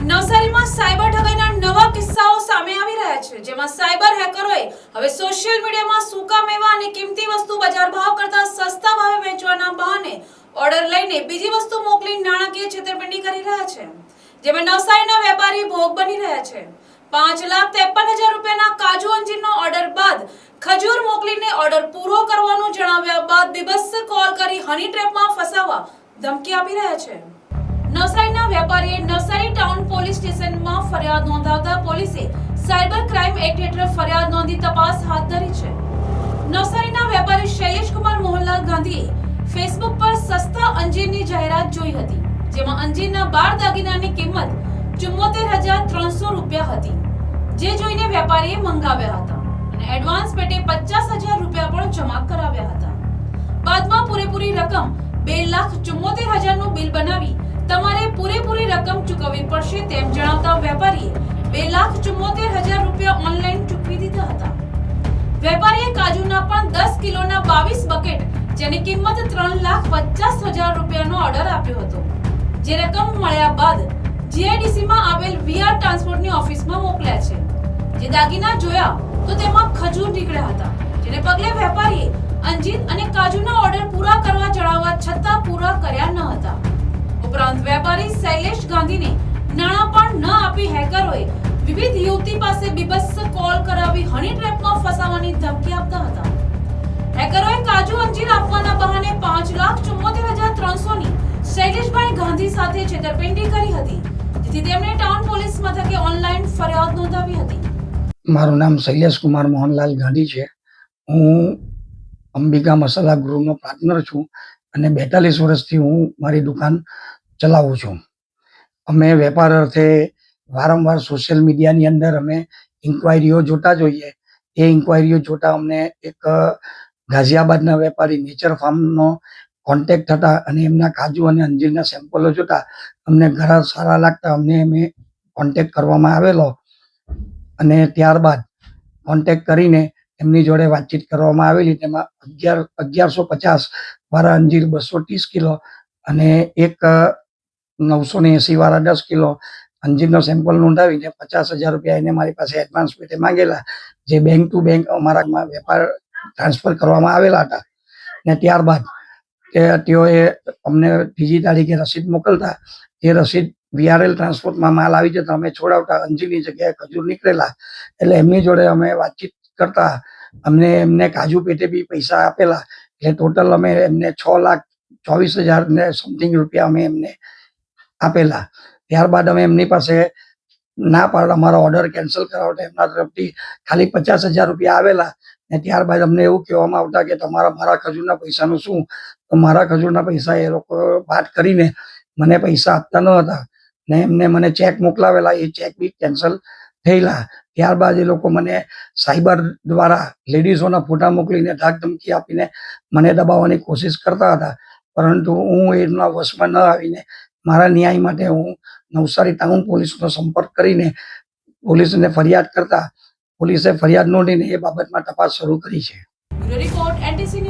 નવસારીમાં સાયબર ઠગાઈના નવા કિસ્સાઓ સામે આવી રહ્યા છે, જેમાં સાયબર હેકરોએ હવે સોશિયલ મીડિયામાં સૂકા મેવા અને કિંમતી વસ્તુ બજાર ભાવ કરતા સસ્તા ભાવે વેચવાના બહાને ઓર્ડર લઈને બીજી વસ્તુ મોકલી નાણાકીય છેતરપિંડી કરી રહ્યા છે, જેમાં નવસારીના વેપારી ભોગ બની રહ્યા છે. પાંચ લાખ ત્રેપન હજાર રૂપિયાના કાજુ અંજીરનો ઓર્ડર બાદ ખજૂર મોકલીને ઓર્ડર પૂરો કરવાનું જણાવ્યા બાદ બીભત્સ કોલ કરી હની ટ્રેપમાં ફસાવવા ધમકી આપી રહ્યા છે. વેપારીએ નવસારી ટાઉન પોલીસ સ્ટેશનમાં ફરિયાદ નોંધાવતા પોલીસે સાયબર ક્રાઇમ એક્ટ હેઠળ ફરિયાદ નોંધી તપાસ હાથ ધરી છે. નવસારીના વેપારી શૈલેષકુમાર મોહનલાલ ગાંધીએ ફેસબુક પર સસ્તા અંજીરની જાહેરાત જોઈ હતી, જેમાં અંજીરના બાર દાગીનાની કિંમત ચુમ્મોતેર હજાર ત્રણસો રૂપિયા હતી, જે જોઈને વેપારીએ મંગાવ્યા હતા અને એડવાન્સ પેટે પચાસ હજાર રૂપિયા પણ જમા કરાવ્યા હતા. બાદમાં પૂરેપૂરી રકમ બે લાખ ચુમ્મોતેર હજારનું બિલ બનાવી તમારે પૂરેપૂરી રકમ ચૂકવવી પડશે તેમ જણાવતા વેપારીએ બે લાખ ચુમ્મોતેર હજાર રૂપિયા ઓનલાઈન ચૂકવી દીધા હતા. વેપારીએ કાજુના પણ દસ કિલોના બાવીસ બકેટ, જેની કિંમત ત્રણ લાખ પચાસ હજાર રૂપિયાનો ઓર્ડર આપ્યો હતો. જે રકમ મળ્યા બાદ જીઆઈડીસીમાં આવેલ વીઆર ટ્રાન્સપોર્ટની ઓફિસમાં મોકલ્યા છે. જે દાગીના જોયા તો તેમાં ખજૂર નીકળ્યા હતા, જેને પગલે વેપારીએ અંજીત અને કાજુના શૈલેષ ગાંધીને નાણાં પણ ન આપી હેકરોએ વિવિધ યુવતી પાસે બીભત્સ કોલ કરાવી હની ટ્રેપમાં ફસાવાની ધમકી આપતા હતા. હેકરોએ કાજુ અંજીર આપવાના બહાને પાંચ લાખ ચુમ્મોતેર હજાર ત્રણસો ની શૈલેષભાઈ ગાંધી સાથે છેતરપિંડી કરી હતી. જેથી તેમણે ટાઉન પોલીસ મથકે ઓનલાઈન ફરિયાદ નોંધાવી હતી. મારું નામ શૈલેષ કુમાર મોહનલાલ ગાંધી છે. હું અંબિકા મસાલા ગૃહનો પાર્ટનર છું અને બેતાલીસ વર્ષથી હું મારી દુકાન ચલાવું છું. અમે વેપાર અર્થે વારંવાર સોશિયલ મીડિયાની અંદર અમે ઇન્ક્વાયરીઓ જોતા જોઈએ. એ ઇન્ક્વાયરીઓ જોતા અમને એક ગાઝિયાબાદના વેપારી નેચર ફાર્મનો કોન્ટેક્ટ થતા અને એમના કાજુ અને અંજીરના સેમ્પલો જોતા અમને ઘણા સારા લાગતા. અમને અમે કોન્ટેક્ટ કરવામાં આવેલો અને ત્યારબાદ કોન્ટેક્ટ કરીને એમની જોડે વાતચીત કરવામાં આવેલી. તેમાં અગિયાર, અગિયારસો પચાસ વાળા અંજીર બસો ત્રીસ કિલો અને એક નવસો ને એંસી વાળા દસ કિલો અંજીરનો સેમ્પલ નોંધાવીને પચાસ હજાર રૂપિયા એને મારી પાસે એડવાન્સ પેટે માંગેલા, જે બેંક ટુ બેંક અમારા વેપાર ટ્રાન્સફર કરવામાં આવેલા હતા. ને ત્યારબાદ તેઓએ અમને બીજી તારીખે રસીદ મોકલતા, એ રસીદ વીઆરએલ ટ્રાન્સપોર્ટમાં માલ આવી જતા અમે છોડાવતા, અંજીરની જગ્યાએ ખજૂર નીકળેલા. એટલે એમની જોડે અમે વાતચીત કરતા, અમને એમને કાજુ પેટે બી પૈસા આપેલા. એટલે ટોટલ અમે એમને છ લાખ ચોવીસ હજાર ને સમથિંગ રૂપિયા અમે એમને આપેલા. ત્યારબાદ અમે એમની પાસે ના પાડ અમારો ઓર્ડર કેન્સલ કરાવતા એમના તરફથી ખાલી પચાસ હજાર રૂપિયા આવેલા. ને ત્યારબાદ અમને એવું કહેવામાં આવતા કે તમારા, મારા ખજૂરના પૈસાનું શું? તો મારા ખજૂરના પૈસા એ લોકો વાત કરીને મને પૈસા આપતા ન હતા. ને એમને મને ચેક મોકલાવેલા, એ ચેક બી કેન્સલ થયેલા. ત્યારબાદ એ લોકો મને સાયબર દ્વારા લેડીઝોના ફોટા મોકલીને ધાક ધમકી આપીને મને દબાવવાની કોશિશ કરતા હતા. પરંતુ હું એમના વશમાં ન આવીને મારા ન્યાય માટે હું નવસારી ટાઉન પોલીસનો સંપર્ક કરીને પોલીસને ફરિયાદ કરતા પોલીસે ફરિયાદ નોંધીને એ બાબતમાં તપાસ શરૂ કરી છે. Report NTC